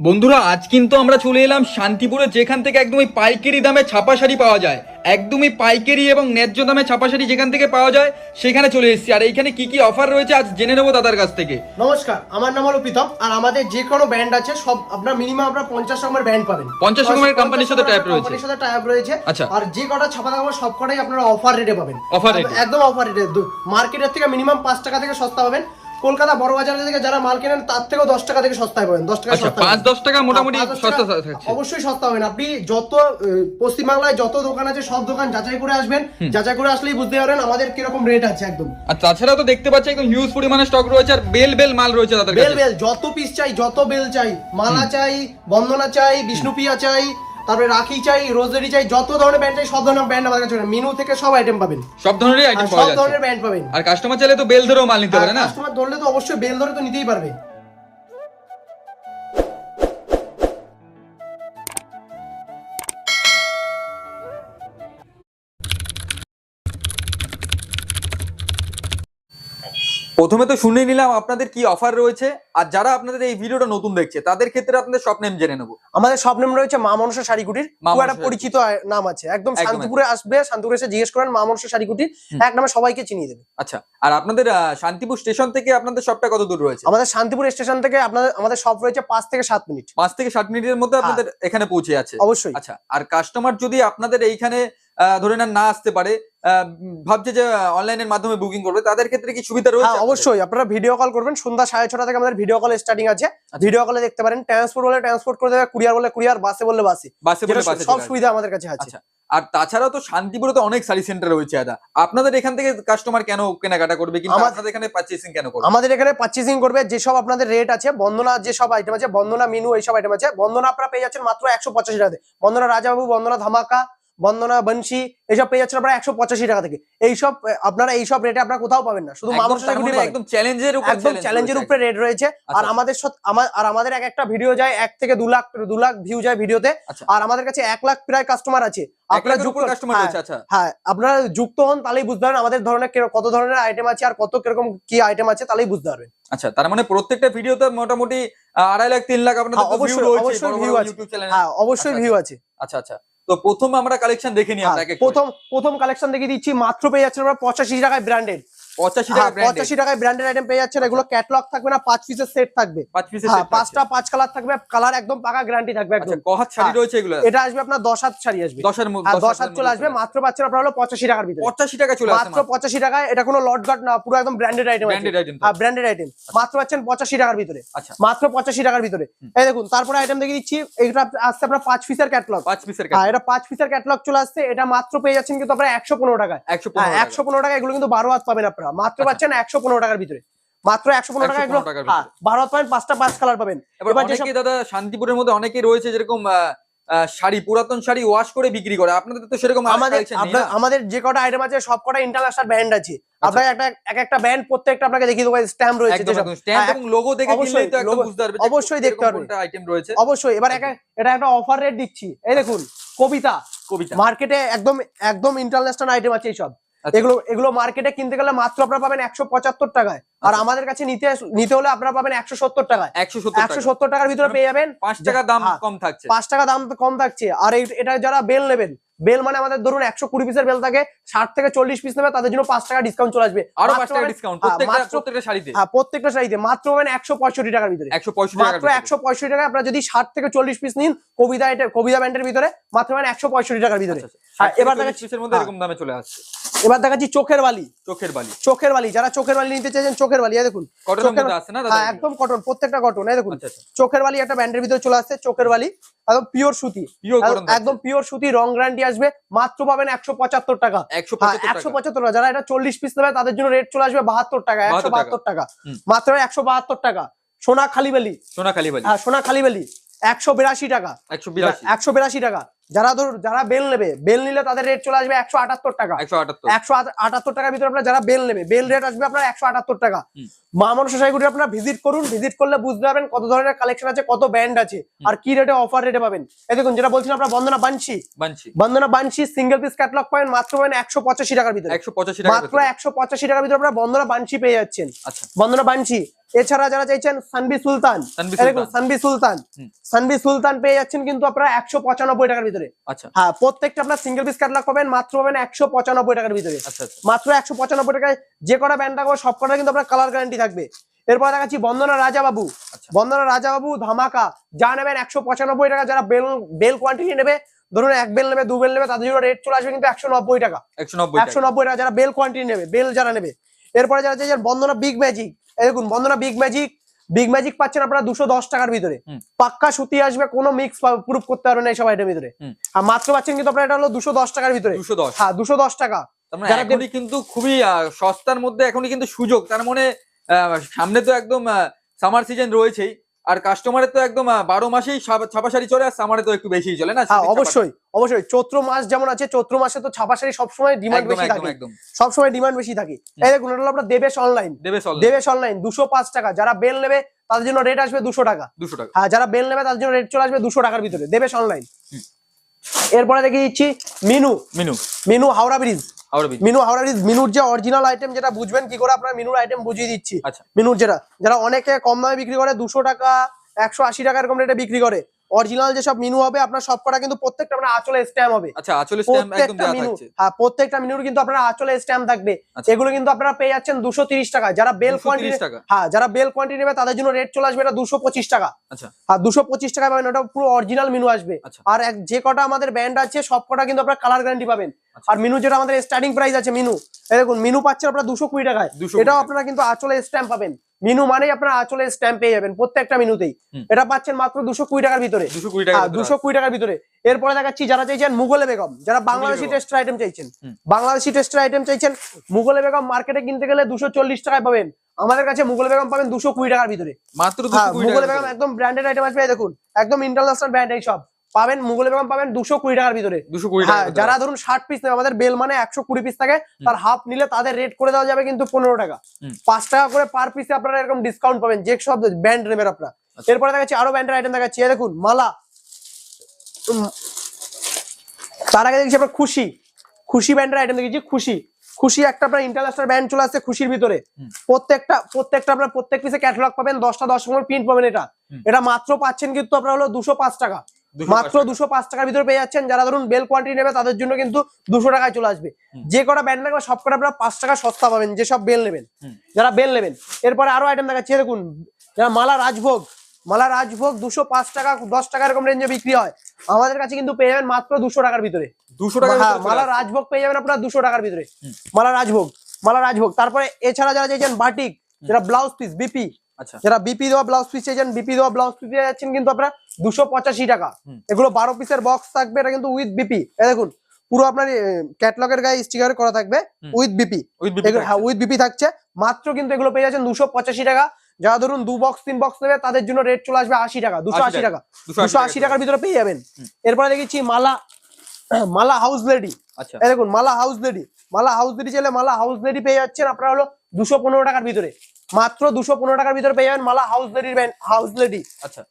বন্ধুরা আজ কিন্তু আমরা চলে এলাম শান্তিপুরে যেখান থেকে একদমই পাইকারি দামে ছাপা শাড়ি পাওয়া যায়। একদমই পাইকারি এবং ন্যায্য দামে ছাপা শাড়ি যেখান থেকে পাওয়া যায় সেখানে চলে এসেছি। আর এইখানে কি কি অফার রয়েছে আজ জেনে নেব দাদার কাছ থেকে। নমস্কার আমার নাম হলো প্রীতম। আর আমাদের যে কোনো ব্র্যান্ড আছে সব আপনার মিনিমাম আপনার পঞ্চাশ রকমের ব্র্যান্ড পাবেন। 50 রকমের company র সাথে up রয়েছে। কোম্পানির সাথে টাইপ রয়েছে। আচ্ছা। আর যে কটা ছাপা থাকবে সব কটাই আপনারা অফার রেটে পাবেন। অফার এ? একদম অফার রেটে মার্কেটের থেকে মিনিমাম পাঁচ টাকা থেকে সস্তা পাবেন। কলকাতা বড় বাজার থেকে যারা মাল কেনেন তার থেকেও দশ টাকা থেকে সস্তায় পাবেন দশ টাকা আচ্ছা, সস্তা পাঁচ, দশ টাকা মোটামুটি সস্তা টাকা থাকছে। অবশ্যই সস্তা হবেন আপনি যত পশ্চিমবাংলায় যত দোকান আছে সব দোকান যাচাই করে আসবেন। যাচাই করে আসলেই বুঝতে পারবেন আমাদের কীরকম রেট আছে একদম। আর তাছাড়াও তো দেখতে পাচ্ছি একদম হিউজ পরিমাণে স্টক রয়েছে আর বেল বেল মাল রয়েছে দাদার বেল বেল যত পিস চাই যত বেল চাই মালা চাই বন্দনা চাই বিষ্ণুপ্রিয়া চাই তারপরে রাখি চাই রোজেরি চাই যত ধরনের ব্যান্ড চাই সব ধরনের ব্যান্ড আমাদের কাছে মেনু থেকে সব আইটেম পাবেন। সব ধরনের আইটেম আইটেম সব পাওয়া যাচ্ছে। ধরনের ব্যান্ড পাবেন। আর কাস্টমার চাইলে তো বেল ধরেও মাল নিতে পারে না? কাস্টমার ধরলে তো অবশ্যই বেল ধরে তো নিতেই পারবে। প্রথমে তো শুনে নিলাম আপনাদের কি অফার রয়েছে। আর যারা আপনাদের এই ভিডিওটা নতুন দেখছে তাদের ক্ষেত্রে আপনাদের সব নেম জেনে নেব। আমাদের সব নাম রয়েছে মা মনসা শাড়িকুটির। খুব একটা পরিচিত নাম আছে। একদম শান্তিপুরে আসবে শান্তিপুরে এসে জিজ্ঞেস করেন মা মনসা শাড়িকুটির। এক নামে সবাইকে চিনিয়ে দেবে। আচ্ছা আর আপনাদের শান্তিপুর স্টেশন থেকে আপনাদের সবটা কত দূর রয়েছে? আমাদের শান্তিপুর স্টেশন থেকে আপনাদের আমাদের সব রয়েছে পাঁচ থেকে সাত মিনিট। পাঁচ থেকে সাত মিনিটের মধ্যে আপনাদের এখানে পৌঁছে যাচ্ছে। অবশ্যই। আচ্ছা আর কাস্টমার যদি আপনাদের এইখানে ধরে নেন না আসতে পারে ভাবছে যে অনলাইনের মাধ্যমে বুকিং করবে তাদের ক্ষেত্রে কি সুবিধা রয়েছে? হ্যাঁ অবশ্যই। আপনারা ভিডিও কল করবেন। সন্ধ্যা সাড়ে ছটা থেকে আমাদের ভিডিও কল স্টার্টিং আছে। ভিডিও কলে দেখতে পারেন। ট্রান্সপোর্ট বলে ট্রান্সপোর্ট করে দেবে কুরিয়ার বলে কুরিয়ার বাসে বললে বাসে। বাসে বলে বাসে সব সুবিধা আমাদের কাছে আছে। আচ্ছা। আর তাছাড়াও তো শান্তিপুরে তো অনেক শাড়ি সেন্টার রয়েছে দাদা আপনাদের এখান থেকে কাস্টমার কেন কেনাকাটা করবে? কিন্তু আমাদের এখানে পারচেসিং কেন করবে? আমাদের এখানে পার্চেসিং করবে যেসব আপনাদের রেট আছে বন্দনা যেসব আইটেম আছে বন্দনা মিনু এইসব আইটেম আছে বন্দনা আপনারা পেয়ে যাচ্ছেন মাত্র একশো পঁচাশি টাকাতে। বন্দনা রাজাবাবু বন্দনা ধামাকা বন্দনা বংশী এইসব পেয়ে যাচ্ছেন আপনারা একশো পঁচাশি টাকা থেকে। এইসব আপনারা এইসব রেটে আপনারা কোথাও পাবেন না। শুধু একদম চ্যালেঞ্জের একদম চ্যালেঞ্জের উপরে রেট রয়েছে। আর আচ্ছা। আমাদের সাথে আর আমাদের এক একটা ভিডিও যায় এক থেকে দু লাখ দু লাখ ভিউ যায় ভিডিওতে আচ্ছা। আর আমাদের কাছে এক লাখ প্রায় কাস্টমার আছে। আপনারা যুক্ত যুক্ত হ্যাঁ, আচ্ছা। হ্যাঁ আপনারা যুক্ত হন তাহলেই বুঝতে পারবেন আমাদের ধরনের কত ধরনের আইটেম আছে আর কত কীরকম কি আইটেম আছে তাহলেই বুঝতে পারবেন। আচ্ছা তার মানে প্রত্যেকটা ভিডিওতে মোটামুটি আড়াই লাখ তিন লাখ আপনাদের হ্যাঁ, অবশ্যই- অবশ্যই view আছে। হ্যাঁ অবশ্যই আচ্ছা, ভিউ আছে। আচ্ছা আচ্ছা। তো প্রথম আমরা কালেকশন দেখে নিই হ্যাঁ। প্রথম প্রথম কালেকশন দেখে দিচ্ছি মাত্র পেয়ে যাচ্ছেন আমরা পঁচাশি টাকায় ব্র্যান্ডেড পঁচাশি টাকা পঁচাশি টাকায় ব্র্যান্ডেড আইটেম পেয়ে যাচ্ছেন। এগুলো ক্যাটলগ থাকবে না পাঁচ পিসের সেট থাকবে। পাঁচ পিসের হ্যাঁ পাঁচটা পাঁচ কালার থাকবে কালার একদম পাকা গ্যারান্টি থাকবে আচ্ছা একদম কহাত শাড়ি হ্যাঁ। রয়েছে এগুলো? এটা আসবে আপনার দশ হাত শাড়ি আসবে। দশের হ্যাঁ দশ হাত চলে আসবে মাত্র পাচ্ছেন আপনার হলো পঁচাশি টাকার ভিতরে পঁচাশি টাকা চলে মাত্র পঁচাশি টাকায় এটা কোনো লট না পুরো একদম ব্র্যান্ডেড আইটেম হ্যাঁ ব্র্যান্ডেড আইটেম মাত্র পাচ্ছেন পঁচাশি টাকার ভিতরে। আচ্ছা। মাত্র পঁচাশি টাকার ভিতরে। এই দেখুন তারপরে আইটেম দেখিয়ে দিচ্ছি এটা আসছে আপনার পাঁচ পিসের ক্যাটলগ পাঁচ পিসের হ্যাঁ এটা পাঁচ পিসের ক্যাটলগ চলে আসছে এটা মাত্র পেয়ে যাচ্ছেন কিন্তু আপনারা একশো পনেরো টাকায়। হ্যাঁ একশো পনেরো টাকা এগুলো কিন্তু বারো হাত পাবেন আপনারা। মাত্র আচ্ছা। পাচ্ছেন একশো পনেরো টাকার ভিতরে। মাত্র একশো পনেরো টাকা 115 এগুলো হ্যাঁ বারো পাবেন পাঁচটা পাঁচ কালার পাবেন। এবার দাদা শান্তিপুরের মধ্যে অনেকেই রয়েছে যেরকম শাড়ি পুরাতন শাড়ি ওয়াশ করে বিক্রি করে। আপনাদের তো সেরকম আমাদের আমাদের যে কটা আইটেম আছে সব কটা ইন্টারন্যাশনাল ব্র্যান্ড আছে। আপনার একটা এক একটা ব্র্যান্ড প্রত্যেকটা আপনাকে দেখিয়ে দেবো স্ট্যাম্প রয়েছে স্ট্যাম্প হ্যাঁ, এবং লোগো দেখে অবশ্যই, বুঝতে পারবে অবশ্যই দেখতে পারবে। আইটেম রয়েছে। অবশ্যই এবার এটা একটা অফার রেট দিচ্ছি। এই দেখুন কবিতা। কবিতা। মার্কেটে একদম একদম ইন্টারন্যাশনাল আইটেম আছে এইসব। আচ্ছা। এগুলো এগুলো মার্কেটে কিনতে গেলে মাত্র আপনারা পাবেন একশো পঁচাত্তর টাকায়। আর আচ্ছা। আমাদের কাছে নিতে নিতে হলে আপনারা পাবেন একশো সত্তর টাকায়। একশো সত্তর একশো সত্তর টাকার ভিতরে পেয়ে যাবেন পাঁচ টাকা দাম হ্যাঁ। কম থাকছে। পাঁচ টাকা দাম তো কম থাকছে। আর এই- এটা যারা বেল নেবেন বেল মানে আমাদের ধরুন একশো কুড়ি পিসের বেল থাকে ষাট থেকে চল্লিশ পিস নেবে তাদের জন্য পাঁচ টাকা ডিসকাউন্ট চলে আসবে। আরও পাঁচ টাকা ডিসকাউন্ট হ্যাঁ, প্রত্যেকটা প্রত্যেকটা শাড়িতে। হ্যাঁ প্রত্যেকটা শাড়িতে মাত্র পাবেন একশো পঁয়ষট্টি টাকার ভিতরে। একশো পঁয়ষট্টি টাকা মাত্র একশো পঁয়ষট্টি টাকা আপনারা যদি ষাট থেকে চল্লিশ পিস নিন কবিতা এটা কবিতা ব্যান্ডের ভিতরে মাত্র পাবেন একশো পঁয়ষট্টি টাকার ভিতরে। হ্যাঁ, এবার এবার দেখাচ্ছি- পিসের মধ্যে হ্যাঁ। এরকম দামে চলে আসছে। এবার দেখাচ্ছি চোখের বালি। চোখের বালি। চোখের বালি যারা চোখের বালি নিতে চাইছেন চোখের বালি দেখুন। না হ্যাঁ? একদম কটন প্রত্যেকটা কটন দেখুন। আচ্ছা আচ্ছা। চোখের বালি একটা ব্যান্ডের ভিতরে চলে আসছে চোখের বালি। একদম পিওর সুতি। একদম পিওর সুতি রং গ্যারান্টি আসবে মাত্র পাবেন একশো পঁচাত্তর টাকা। একশো হ্যাঁ পঁচাত্তর একশো টাকা। যারা এটা চল্লিশ পিস নেবে তাদের জন্য রেট চলে আসবে বাহাত্তর টাকা একশো বাহাত্তর টাকা। মাত্র একশো বাহাত্তর টাকা। সোনা খালিবালি সোনা কালী বালি। হ্যাঁ সোনা খালিবালি একশো বিরাশি টাকা। একশো একশো বিরাশি টাকা। যারা ধর যারা বেল নেবে বেল নিলে তাদের রেট চলে আসবে একশো আটাত্তর টাকা। একশো আটাত্তর। একশো আটাত্তর টাকার ভিতরে আপনার যারা বেল নেবে বেল রেট আসবে আপনার একশো আটাত্তর টাকা। মা সোসাইটি আপনারা ভিজিট করুন ভিজিট করলে বুঝতে পারবেন কত ধরনের কালেকশন আছে কত ব্যান্ড আছে আর কি রেটে অফার রেটে পাবেন। এই দেখুন যেটা বলছিলাম আপনার বন্দনা বানছি বন্দনা বানছি সিঙ্গেল পিস ক্যাটলগ পাবেন মাত্র পাবেন একশো পঁচাশি টাকার ভিতরে। একশো পঁচাশি টাকা মাত্র একশো পঁচাশি টাকার ভিতরে আপনার বন্দনা বানছি পেয়ে যাচ্ছেন। আচ্ছা। বন্দনা বানছি এছাড়া যারা চাইছেন সানবি সুলতান। সানবি সুলতান। সানবি সুলতান। পেয়ে যাচ্ছেন কিন্তু আপনারা একশো পঁচানব্বই টাকার ভিতরে। আচ্ছা। হ্যাঁ প্রত্যেকটা আপনার সিঙ্গেল পিস ক্যাটলগ পাবেন মাত্র পাবেন একশো পঁচানব্বই টাকার ভিতরে। আচ্ছা আচ্ছা। মাত্র একশো পঁচানব্বই টাকায় যে কটা ব্যান্ড থাকবে সব কটা কিন্তু আপনার কালার গ্যারান্টি থাকবে। এরপর দেখাচ্ছি বন্দনা রাজা বাবু। বন্দনা রাজা বাবু ধামাকা। যা নেবেন একশো পঁচানব্বই টাকা যারা বেল বেল কোয়ান্টিটি নেবে ধরুন এক বেল নেবে দু বেল নেবে তাদের জন্য রেট চলে আসবে কিন্তু একশো নব্বই টাকা। একশো নব্বই একশো নব্বই টাকা যারা বেল কোয়ান্টিটি নেবে বেল যারা নেবে। এরপরে যারা চাইছেন বন্দনা বিগ ম্যাজিক এই দেখুন Bandana big magic big magic পাচ্ছেন আপনারা দুশো দশ টাকার ভিতরে। পাক্কা সুতি আসবে কোনো মিক্স প্রুফ করতে পারবে না এইসব আইটেমের ভিতরে। আর মাত্র পাচ্ছেন কিন্তু আপনার এটা হলো দুশো দশ টাকার ভিতরে। দুশো দশ। হ্যাঁ দুশো দশ টাকা। মানে এখনই কিন্তু খুবই সস্তার মধ্যে এখনই কিন্তু সুযোগ। তার মানে আহ, সামনে তো একদম সামার সিজন রয়েছেই। আর কাস্টমারের তো একদম বারো মাসেই ছাপা শাড়ি চলে আর সামারে তো একটু বেশি চলে না? হ্যাঁ অবশ্যই অবশ্যই। চৈত্র মাস যেমন আছে চৈত্র মাসে তো ছাপা শাড়ি সবসময় ডিমান্ড বেশি থাকে। সবসময় ডিমান্ড বেশি থাকে। এই দেখুন এটা দেবেশ অনলাইন দেবেশ অনলাইন দুশো পাঁচ টাকা। যারা বেল নেবে তাদের জন্য রেট আসবে দুশো টাকা। দুশো টাকা। হ্যাঁ যারা বেল নেবে তাদের জন্য রেট চলে আসবে দুশো টাকার ভিতরে। দেবেশ অনলাইন এরপরে দেখিয়ে দিচ্ছি মিনু। মিনু। মিনু হাওড়া ব্রিজ মিনু হাওড়া ব্রিজ মিনুর যে অরিজিনাল আইটেম যেটা বুঝবেন কি করে আপনার মিনুর আইটেম বুঝিয়ে দিচ্ছি। আচ্ছা। মিনুর যেটা যারা অনেকে কম দামে বিক্রি করে দুশো টাকা একশো আশি টাকা এরকম রেটে বিক্রি করে অরিজিনাল যেসব মিনু হবে আপনার সব কটা কিন্তু প্রত্যেকটা আপনার আঁচলে স্ট্যাম্প হবে। আচ্ছা আচলে স্ট্যাম্প একদম প্রত্যেকটা দেওয়া থাকছে। হ্যাঁ প্রত্যেকটা মিনুর কিন্তু আপনার আঁচলে স্ট্যাম্প থাকবে। আচ্ছা। এগুলো কিন্তু আপনারা পেয়ে যাচ্ছেন দুশো তিরিশ টাকা। যারা বেল কোয়ান্টিটি হ্যাঁ যারা বেল কোয়ান্টিটি নেবে তাদের জন্য রেট চলে আসবে এটা দুশো পঁচিশ টাকা। আর দুশো পঁচিশ টাকা পাবেন ওটা পুরো অরিজিনাল মিনু আসবে। আচ্ছা। আর যে কটা আমাদের ব্যান্ড আছে সব কটা কিন্তু আপনার কালার গ্যারান্টি পাবেন। আচ্ছা। আর মিনু যেটা আমাদের স্টার্টিং প্রাইস আছে মিনু দেখুন মিনু পাচ্ছেন আপনারা দুশো কুড়ি টাকায়। এটাও আপনারা কিন্তু আঁচলে স্ট্যাম্প পাবেন। মিনু মানেই আপনারা আঁচলে স্ট্যাম্প পেয়ে যাবেন প্রত্যেকটা মিনুতেই এটা পাচ্ছেন মাত্র দুশো কুড়ি টাকার ভিতরে। দুশো কুড়ি হ্যাঁ, টাকার ভিতরে। এরপরে দেখাচ্ছি যারা চাইছেন মুঘলে বেগম যারা বাংলাদেশি। টেস্টের আইটেম চাইছেন। বাংলাদেশি টেস্টের আইটেম চাইছেন মুঘলে বেগম মার্কেটে কিনতে গেলে দুশো চল্লিশ টাকায় পাবেন। আমাদের কাছে মুঘলে বেগম পাবেন দুশো কুড়ি টাকার ভিতরে। মাত্র হ্যাঁ মুঘলে বেগম একদম ব্র্যান্ডেড আইটেম আসবে এই দেখুন একদম ইন্টারন্যাশনাল ব্র্যান্ড এই সব। পাবেন মুঘলে বেগম পাবেন দুশো কুড়ি টাকার ভিতরে। দুশো কুড়ি হ্যাঁ যারা ধরুন ষাট পিস নেবে আমাদের বেল মানে একশো কুড়ি পিস থাকে তার হাফ নিলে তাদের রেট করে দেওয়া যাবে কিন্তু পনেরো টাকা। পাঁচ টাকা করে পার পিসে আপনারা এরকম ডিসকাউন্ট পাবেন যে সব ব্যান্ড নেবেন আপনারা। আচ্ছা। এরপরে দেখাচ্ছি আরও ব্যান্ডের আইটেম দেখাচ্ছি। দেখুন মালা। তার আগে দেখছি আপনার খুশি। খুশি ব্যান্ডের আইটেম দেখেছি খুশি। খুশি একটা আপনার ইন্টারন্যাশনাল ব্যান্ড চলে আসছে খুশির ভিতরে। প্রত্যেকটা প্রত্যেকটা আপনার প্রত্যেক পিসে ক্যাটালগ পাবেন দশটা দশ নম্বর প্রিন্ট পাবেন এটা। এটা মাত্র পাচ্ছেন কিন্তু আপনার হলো দুশো পাঁচ টাকা। মাত্র। দুশো পাঁচ টাকার ভিতরে পেয়ে যাচ্ছেন। যারা ধরুন বেল কোয়ান্টিটি নেবে তাদের জন্য কিন্তু দুশো টাকায় চলে আসবে। যে কটা ব্যান্ড লাগবে সব কটা আপনারা পাঁচ টাকা সস্তা পাবেন যেসব বেল নেবেন। যারা বেল নেবেন। এরপরে আরও আইটেম দেখাচ্ছি দেখুন যারা মালা রাজভোগ মালা রাজভোগ দুশো পাঁচ টাকা দশ টাকা এরকম রেঞ্জে বিক্রি হয়। আমাদের কাছে কিন্তু পেয়ে যাবেন মাত্র দুশো টাকার ভিতরে। দুশো টাকা হ্যাঁ মালা রাজভোগ পেয়ে যাবেন আপনারা দুশো টাকার ভিতরে। মালা রাজভোগ মালা রাজভোগ। তারপরে এছাড়া যারা চাইছেন বাটিক যারা ব্লাউজ পিস বিপি আচ্ছা। যারা বিপি দেওয়া ব্লাউজ পিস চাইছেন বিপি দেওয়া ব্লাউজ পিস পেয়ে যাচ্ছেন কিন্তু আপনারা দুশো পঁচাশি টাকা। এগুলো বারো পিসের বক্স থাকবে এটা কিন্তু উইথ বিপি এ দেখুন পুরো আপনার ক্যাটলগের গায়ে স্টিকার করা থাকবে উইথ বিপি হ্যাঁ উইথ বিপি থাকছে। মাত্র কিন্তু এগুলো পেয়ে যাচ্ছেন দুশো পঁচাশি টাকা। যারা ধরুন দু বক্স তিন বক্স নেবে তাদের জন্য রেট চলে আসবে আশি টাকা দুশো আশি টাকা দুশো আশি টাকার ভিতরে পেয়ে যাবেন। এরপরে দেখেছি মালা মালা হাউস লেডি আচ্ছা। দেখুন Mala house lady Mala house lady চাইলে মালা হাউস লেডি পেয়ে যাচ্ছেন আপনারা হলো দুশো পনেরো টাকার ভিতরে। মাত্র দুশো পনেরো টাকার ভিতরে পেয়ে যাবেন মালা হাউস লেডির হাউস লেডি আচ্ছা।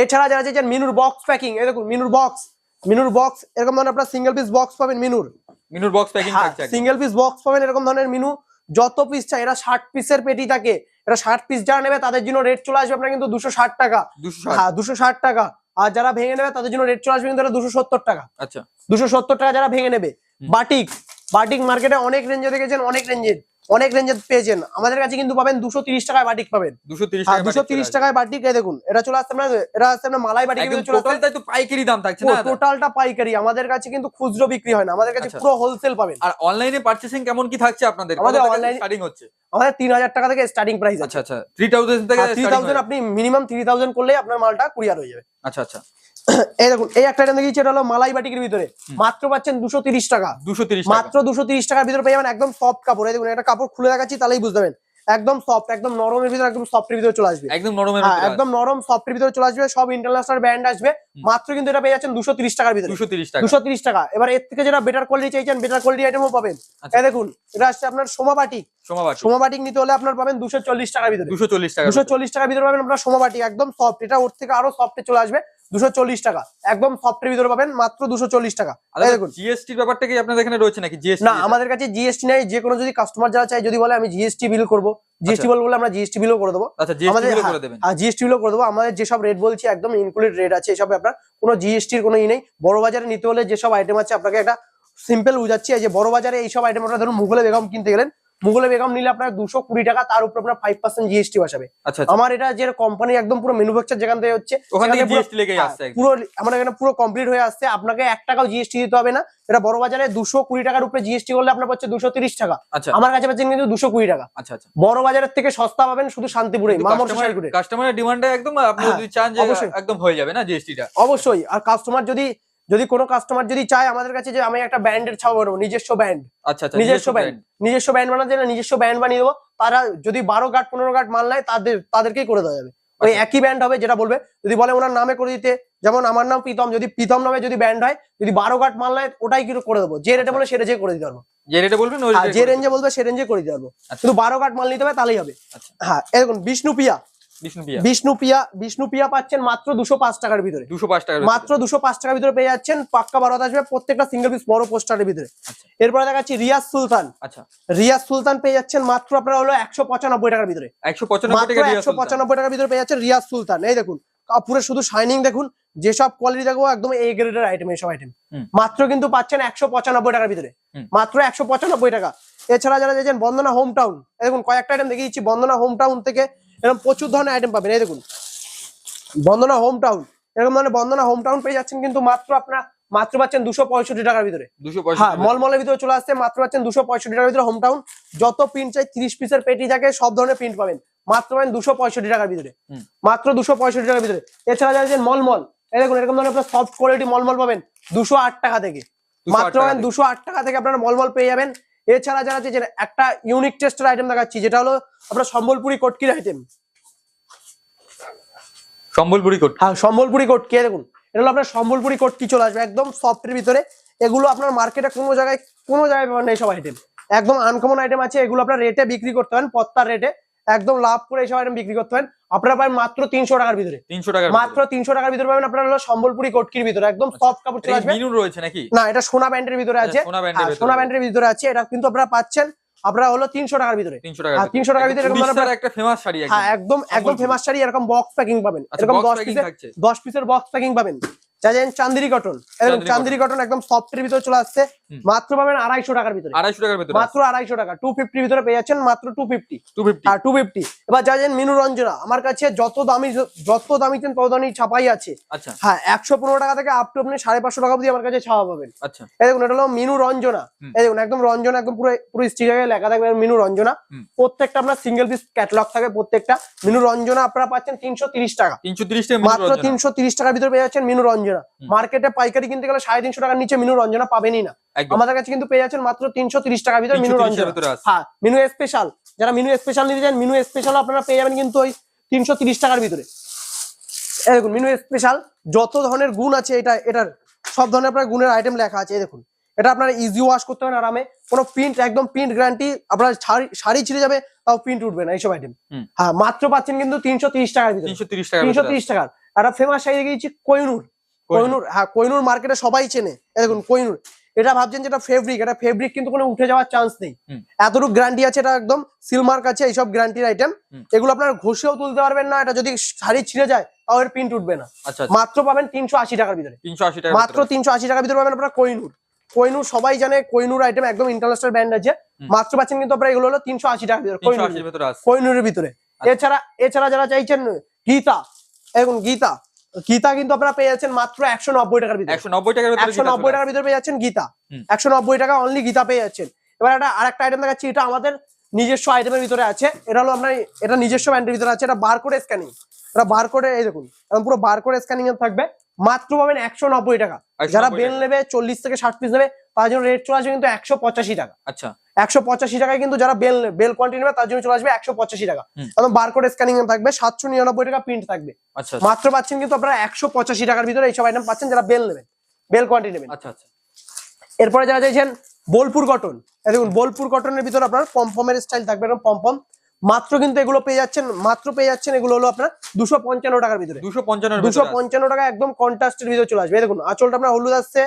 এছাড়া যারা চাইছেন মিনুর বক্স প্যাকিং এই দেখুন মিনুর বক্স মিনুর বক্স এরকম ধরনের আপনার সিঙ্গেল পিস বক্স পাবেন মিনুর। মিনুর box packing single piece box পাবেন এরকম ধরনের মিনু। যত পিস চাই এরা ষাট পিসের পেটি থাকে। এরা ষাট পিস যারা নেবে তাদের জন্য রেট চলে আসবে আপনার কিন্তু দুশো ষাট টাকা। দুশো ষাট। হ্যাঁ দুশো ষাট টাকা। আর যারা ভেঙে নেবে তাদের জন্য রেট চলে আসবে কিন্তু দুশো সত্তর টাকা। আচ্ছা। দুশো সত্তর টাকা যারা ভেঙে নেবে। বাটিক। বাটিক মার্কেটে অনেক রেঞ্জে দেখেছেন অনেক রেঞ্জের অনেক রেঞ্জে পেয়েছেন। আমাদের কাছে কিন্তু পাবেন দুশো তিরিশ টাকায় বাটিক পাবেন। দুশো তিরিশ হ্যাঁ দুশো তিরিশ টাকায় বাটিক এই দেখুন এটা চলে আসছে এটা আসছে মালাই বাটিক তো পাইকারি দাম থাকছে না? টোটালটা পাইকারি। আমাদের কাছে কিন্তু খুচরো বিক্রি হয় না আমাদের কাছে আচ্ছা। পুরো হোলসেল পাবেন। আর অনলাইনে পারচেসিং কেমন কি থাকছে আপনাদের? আমাদের online- স্টার্টিং হচ্ছে? আমাদের তিন হাজার টাকা থেকে স্টার্টিং প্রাইস আচ্ছা আচ্ছা। থ্রি থাউজেন্ড থেকে থ্রি থাউজেন্ড আপনি মিনিমাম থ্রি থাউজেন্ড করলেই আপনার মালটা কুরিয়ার হয়ে যাবে। আচ্ছা আচ্ছা। এই দেখুন এই একটা আইটেম দেখিয়েছি এটা হলো মালাই বাটিকের ভিতরে। মাত্র পাচ্ছেন দুশো তিরিশ টাকা। দুশো তিরিশ মাত্র দুশো তিরিশ টাকার ভিতরে পেয়ে যাবেন একদম সফট কাপড়। এই দেখুন একটা কাপড় খুলে দেখাচ্ছি তাহলেই বুঝতে পারবেন। একদম সফট একদম নরমের ভিতরে একদম সফটের ভিতরে চলে আসবে। একদম নরমের হ্যাঁ একদম নরম সফটের ভিতরে চলে আসবে সব ইন্টারন্যাশনাল ব্র্যান্ড আসবে। মাত্র কিন্তু এটা পেয়ে যাচ্ছেন দুশো তিরিশ টাকার ভিতরে। দুশো তিরিশ টাকা। দুশো তিরিশ টাকা। এবার এর থেকে যেটা বেটার কোয়ালিটি চাইছেন বেটার কোয়ালিটি আইটেমও পাবেন। আচ্ছা। দেখুন এটা আসছে আপনার সোমাবাটিক সোমাবার সোমাবাটিক নিতে হলে আপনার পাবেন দুশো চল্লিশ টাকার ভিতরে। দুশো চল্লিশ টাকা দুশো চল্লিশ টাকার ভিতরে পাবেন আপনার সোমাবাটি একদম সফট এটা ওর থেকে আরও সফটে চলে আসবে দুশো চল্লিশ টাকা। একদম সফটের ভিতরে পাবেন মাত্র দুশো চল্লিশ টাকা। এই দেখুন। জিএসটির ব্যাপারটা কি আপনাদের এখানে রয়েছে নাকি? জিএসটি না আমাদের কাছে জিএসটি নেই যে কোনো যদি কাস্টমার যারা চাই যদি বলে আমি জিএসটি বিল করব জিএসটি বল বলে আমরা জিএসটি বিলও করে দেবো। আচ্ছা জিএসটি আমাদের হ্যাঁ, করে দেবেন। আর জিএসটি বিলও করে দেবো। আমাদের যেসব রেট বলছি একদম ইনক্লুডেড রেট আছে এসব আপনার কোনো জিএসটির কোনো ই নেই। বড় বাজারে নিতে হলে যেসব আইটেম আছে আপনাকে একটা সিম্পল বুঝাচ্ছি এই যে বড় বাজারে এইসব আইটেম আপনার ধরুন মুঘলে বেগম কিনতে গেলেন মুঘলে বেগম নিলে আপনার দুশো কুড়ি টাকা তার উপর আপনার ফাইভ পার্সেন্ট জিএসটি বসাবে। আচ্ছা আচ্ছা। আমার এটা যে কোম্পানি একদম পুরো ম্যানুফ্যাকচার যেখান থেকে হচ্ছে পুরো- হ্যাঁ। পুরো আমার এখানে পুরো কমপ্লিট হয়ে আসছে। আপনাকে এক টাকাও জিএসটি দিতে হবে না। এটা বড় বাজারে দুশো কুড়ি টাকার উপরে জিএসটি করলে আপনার পাচ্ছে দুশো তিরিশ টাকা। আচ্ছা। আমার কাছে পাচ্ছেন কিন্তু দুশো কুড়ি টাকা। আচ্ছা আচ্ছা। বড় বাজারের থেকে সস্তা পাবেন শুধু শান্তিপুরে কাস্টমারের ডিমান্ডে একদম আপনি হ্যাঁ, যদি চান যে একদম হয়ে যাবে না জিএসটিটা অবশ্যই। আর কাস্টমার যদি যদি কোনো কাস্টমার যদি চায় আমাদের কাছে যে আমি একটা ব্র্যান্ডের ছাপ বানাবো নিজস্ব ব্র্যান্ড আচ্ছা আচ্ছা নিজস্ব ব্র্যান্ড নিজস্ব ব্র্যান্ড বানাতে না নিজস্ব ব্র্যান্ড বানিয়ে দেবো। তারা যদি বারো গাট পনেরো গাট মাল নেয় তাদের তাদেরকেই করে দেওয়া যাবে। ওই আচ্ছা। একই ব্র্যান্ড হবে যেটা বলবে যদি বলে ওনার নামে করে দিতে যেমন আমার নাম প্রীতম যদি প্রীতম নামে যদি ব্র্যান্ড হয় যদি বারো গাট মাল নেয় ওটাই কিন্তু করে দেবো। যে রেটে বলে সে রেটে করে দিতে পারব। যে রেটে বলবেন আর rate যে রেঞ্জে বলবে সে রেঞ্জে করে দিতে পারব। আচ্ছা। শুধু বারো গাট মাল নিতে হবে তাহলেই হবে। আচ্ছা। হ্যাঁ এরকম বিষ্ণুপিয়া বিষ্ণুপিয়া বিষ্ণুপিয়া বিষ্ণুপিয়া পাচ্ছেন মাত্র দুশো পাঁচ টাকার ভিতরে। দুশো পাঁচ টাকা মাত্র দুশো পাঁচ টাকার ভিতরে পেয়ে যাচ্ছেন পাক্কা আসবে প্রত্যেকটা সিঙ্গেল পিস বড় পোস্টারের ভিতরে। আচ্ছা। এরপরে দেখাচ্ছি রিয়াজ সুলতান। আচ্ছা। রিয়াজ সুলতান পেয়ে যাচ্ছেন মাত্র আপনার হলো একশো পঁচানব্বই টাকার ভিতরে। একশো পঁচানব্বই একশো টাকার ভিতরে পেয়ে যাচ্ছেন রিয়াজ সুলতান। এই দেখুন কাপড়ের শুধু শাইনিং দেখুন যেসব কোয়ালিটি দেখব একদম এ গ্রেডের আইটেম এইসব আইটেম মাত্র কিন্তু পাচ্ছেন একশো পঁচানব্বই টাকার ভিতরে। মাত্র একশো পঁচানব্বই টাকা। এছাড়া যারা চাইছেন বন্দনা হোম টাউন দেখুন কয়েকটা আইটেম দেখিয়েছি বন্দনা হোম টাউন থেকে এরকম প্রচুর ধরনের আইটেম পাবেন। এই দেখুন বন্দনা হোম টাউন এরকম ধরনের বন্দনা হোম টাউন পেয়ে যাচ্ছেন কিন্তু মাত্র আপনার মাত্র পাচ্ছেন দুশো পঁয়ষট্টি টাকার ভিতরে। হ্যাঁ মলমলের ভিতরে চলে আসছে মাত্র পাচ্ছেন দুশো পঁয়ষট্টি টাকার ভিতরে হোম টাউন যত প্রিন্ট চাই তিরিশ পিসের পেটি থাকে সব ধরনের প্রিন্ট পাবেন। মাত্র পাবেন দুশো পঁয়ষট্টি টাকার ভিতরে। মাত্র দুশো পঁয়ষট্টি টাকার ভিতরে। এছাড়া যাচ্ছেন মলমল এই দেখুন এরকম ধরনের আপনার সফট কোয়ালিটি মলমল পাবেন দুশো আট টাকা থেকে। মাত্র পাবেন দুশো আট টাকা থেকে আপনারা মলমল পেয়ে যাবেন। এছাড়া যারা চাইছেন একটা ইউনিক টেস্টের আইটেম দেখাচ্ছি যেটা হলো আপনার সম্বলপুরি কটকির আইটেম সম্বলপুরি কোট হ্যাঁ সম্বলপুরি কোটকি এই দেখুন। এটা হলো আপনার সম্বলপুরি কোটকি চলে আসবে একদম সফটের ভিতরে। এগুলো আপনার মার্কেটে কোনো জায়গায় কোনো জায়গায় পাবেন না এইসব আইটেম একদম আনকমন আইটেম আছে এগুলো আপনার রেটে বিক্রি করতে পারেন পত্তার রেটে একদম লাভ করে এইসব আইটেম বিক্রি করতে পারেন। আপনারা পাবেন মাত্র তিনশো টাকার ভিতরে। তিনশো টাকা মাত্র তিনশো টাকার ভিতরে পাবেন আপনার হলো সম্বলপুরি কোটকির ভিতরে। একদম সফট কাপড় চলে আসবে। রয়েছে নাকি? না এটা সোনা ব্যান্ডের ভিতরে আছে। সোনা ব্যান্ডের হ্যাঁ, ব্যান্ডের ভিতরে আছে। এটা কিন্তু আপনারা পাচ্ছেন আপনারা হলো তিনশো টাকার ভিতরে। তিনশো টাকা হ্যাঁ, 300 টাকার ভিতরে এরকম একটা ফেমাস শাড়ি হ্যাঁ একদম একদম ফেমাস শাড়ি এরকম বক্স প্যাকিং পাবেন। আচ্ছা এরকম দশ পিসের দশ পিসের বক্স প্যাকিং পাবেন। চাইছেন চান্দিরি কটন চান্দিরি কটন একদম সফটের ভিতরে চলে আসছে। মাত্র পাবেন আড়াইশো টাকার ভিতরে। আড়াইশো টাকার ভেতরে। মাত্র আড়াইশো টাকা। টু ফিফটির ভিতরে পেয়ে যাচ্ছেন মাত্র two fifty two fifty two fifty এবার মিনু রঞ্জনা আমার কাছে যত দামি যত দামি চেন তত দামি ছাপাই আছে আচ্ছা। হ্যাঁ একশো পনেরো টাকা থেকে আপ টু আপনি সাড়ে পাঁচশো টাকা অবধি আমার কাছে ছাপা পাবেন। আচ্ছা। এই দেখুন এটা হলো মিনু রঞ্জনা। এই দেখুন একদম রঞ্জনা একদম পুরো পুরো স্টিকারে লেখা থাকবে মিনু রঞ্জনা। প্রত্যেকটা আপনার সিঙ্গেল পিস ক্যাটালগ থাকে প্রত্যেকটা। মিনু রঞ্জনা আপনারা পাচ্ছেন তিনশো তিরিশ টাকা। তিনশো তিরিশ টাকা মাত্র তিনশো তিরিশ টাকার ভিতরে পেয়ে যাচ্ছেন মিনু রঞ্জনা। মার্কেটে পাইকারি কিনতে গেলে সাড়ে তিনশো টাকার নিচে মিনু রঞ্জনা পাবেনই না। আমাদের কাছে কিন্তু পেয়ে যাচ্ছেন মাত্র তিনশো তিরিশ টাকার ভিতরে মিনু 330 রঞ্জনা। হ্যাঁ মিনু স্পেশাল যারা মিনু স্পেশাল নিতে চান মিনু স্পেশাল আপনারা পেয়ে যাবেন কিন্তু ওই তিনশো তিরিশ টাকার ভিতরে। দেখুন মিনু স্পেশাল যত ধরনের গুণ আছে এটা এটার সব ধরনের আপনার গুণের আইটেম লেখা আছে এই দেখুন। এটা আপনারা ইজি ওয়াশ করতে পারেন আরামে। কোনো প্রিন্ট একদম প্রিন্ট গ্যারান্টি আপনার শাড়ি ছিঁড়ে যাবে তাও প্রিন্ট উঠবে না এইসব আইটেম হ্যাঁ মাত্র পাচ্ছেন কিন্তু তিনশো তিরিশ টাকার ভিতরে। তিনশো তিরিশ টাকার একটা ফেমাস শাড়ি গিয়েছি কোহিনুর। কোহিনুর। হ্যাঁ কোহিনুর মার্কেটে সবাই চেনে। এই দেখুন কোহিনুর। এটা ভাবছেন যেটা ফেব্রিক এটা ফেব্রিক কিন্তু কোনো উঠে যাওয়ার চান্স নেই। এতটুকু গ্যারান্টি আছে এটা একদম সিলমার্ক আছে এইসব গ্যারান্টির আইটেম এগুলো আপনার ঘষেও তুলতে পারবেন না এটা যদি শাড়ি ছিঁড়ে যায় তাও এর প্রিন্ট উঠবে না। আচ্ছা মাত্র পাবেন তিনশো আশি টাকার ভিতরে। তিনশো আশি টাকা মাত্র তিনশো আশি টাকার ভিতরে পাবেন আপনার কোহিনুর কোহিনুর সবাই জানে কোহিনুর আইটেম একদম ইন্টারন্যাশনাল ব্র্যান্ড আছে। মাত্র পাচ্ছেন কিন্তু আপনার এগুলো হলো তিনশো আশি টাকার ভিতরে কোহিনুরের ভিতরে আচ্ছা। এছাড়া এছাড়া যারা চাইছেন গীতা। এখন গীতা। গীতা কিন্তু আপনারা পেয়ে যাচ্ছেন মাত্র একশো নব্বই টাকার ভিতরে। একশো নব্বই টাকার একশো নব্বই টাকার ভিতরে পেয়ে যাচ্ছেন গীতা। একশো নব্বই টাকা অনলি গীতা পেয়ে যাচ্ছেন। এবার একটা আরেকটা আইটেম দেখাচ্ছি এটা আমাদের নিজস্ব আইটেমের ভিতরে আছে। এটা হলো আপনার এটা নিজস্ব ব্যান্ডের ভিতরে আছে এটা বারকোড স্ক্যানিং এটা বারকোডে এই দেখুন এখন পুরো বারকোড স্ক্যানিং এর থাকবে। মাত্র পাবেন একশো নব্বই টাকা। যারা। বেল নেবে চল্লিশ থেকে ষাট পিস নেবে তার জন্য রেট চলে আসবে কিন্তু একশো পঁচাশি টাকা। আচ্ছা। একশো পঁচাশি টাকায় কিন্তু যারা বেল বেল কোয়ান্টিটি নেবে তার জন্য চলে আসবে একশো পঁচাশি টাকা। এবং বারকোড স্ক্যানিং থাকবে সাতশো নিরানব্বই টাকা প্রিন্ট থাকবে। আচ্ছা মাত্র পাচ্ছেন কিন্তু আপনারা একশো পঁচাশি টাকার ভিতরে এইসব আইটেম পাচ্ছেন যারা বেল নেবেন। বেল কোয়ান্টিটি নেবেন। আচ্ছা আচ্ছা। এরপরে যারা চাইছেন বোলপুর কটন দেখুন বোলপুর কটনের ভিতরে আপনার পম্পমের স্টাইল থাকবে এরকম পম্পম মাত্র কিন্তু এগুলো পেয়ে যাচ্ছেন মাত্র পেয়ে যাচ্ছেন এগুলো হলো আপনার দুশো পঞ্চান্ন টাকার ভিতরে। দুশো পঞ্চান্ন দুশো পঞ্চান্ন টাকা একদম কন্ট্রাস্টের ভিতরে চলে আসবে। দেখুন আঁচলটা আপনার হলুদ আসছে।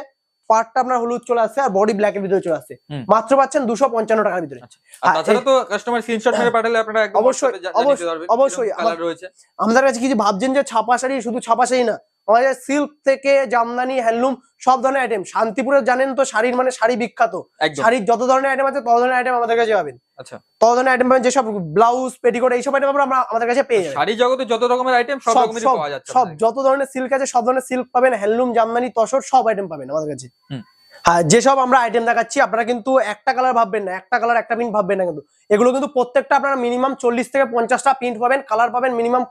পার্টটা আপনার হলুদ চলে আসছে আর বডি ব্ল্যাকের ভিতরে চলে আসছে। মাত্র পাচ্ছেন দুশো পঞ্চান্ন টাকার ভিতরে। আর হ্যাঁ, তাছাড়া তো কাস্টমার স্ক্রিনশট মেরে পাঠালে আপনারা অবশ্যই, অবশ্যই, অবশ্যই, আমাদের কাছে কিছু ভাবছেন যে ছাপা শাড়ি শুধু ছাপা শাড়ি না আমাদের সিল্ক থেকে জামদানি হ্যান্ডলুম সব ধরনের আইটেম শান্তিপুরে জানেন তো শাড়ির মানে শাড়ি বিখ্যাত। শাড়ির যত ধরনের আইটেম আছে তত ধরনের আইটেম আমাদের কাছে পাবেন। আচ্ছা। তত ধরনের আইটেম পাবেন যেসব ব্লাউজ পেটিকোট এইসব আইটেম আমরা আমাদের কাছে পেয়ে যাবেন। শাড়ি জগতে যত রকমের আইটেম সব রকমেরই পাওয়া যাচ্ছে সব যত ধরনের সিল্ক আছে সব ধরনের সিল্ক পাবেন। হ্যান্ডলুম জামদানি তসর সব আইটেম পাবেন আমাদের কাছে। যেসব আমরা আইটেম দেখাচ্ছি আপনারা কিন্তু একটা কালার ভাববেন না একটা কালার একটা প্রিন্ট ভাববেন না কিন্তু। এগুলো কিন্তু প্রত্যেকটা আপনারা মিনিমাম চল্লিশ থেকে পঞ্চাশটা প্রিন্ট পাবেন কালার পাবেন মিনিমাম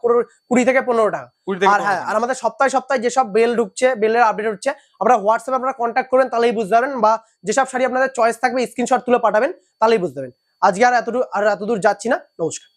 কুড়ি থেকে পনেরো টাকা। আর হ্যাঁ আর আমাদের সপ্তাহে সপ্তাহে যেসব বেল ঢুকছে বেলের আপডেট হচ্ছে আপনারা হোয়াটসঅ্যাপে আপনারা কন্ট্যাক্ট করবেন তাহলেই বুঝতে পারবেন বা যেসব শাড়ি আপনাদের চয়েস থাকবে স্ক্রিনশট তুলে পাঠাবেন তাহলেই বুঝতে পারবেন। আজকে আর এতদূর আর এতদূর যাচ্ছি না নমস্কার।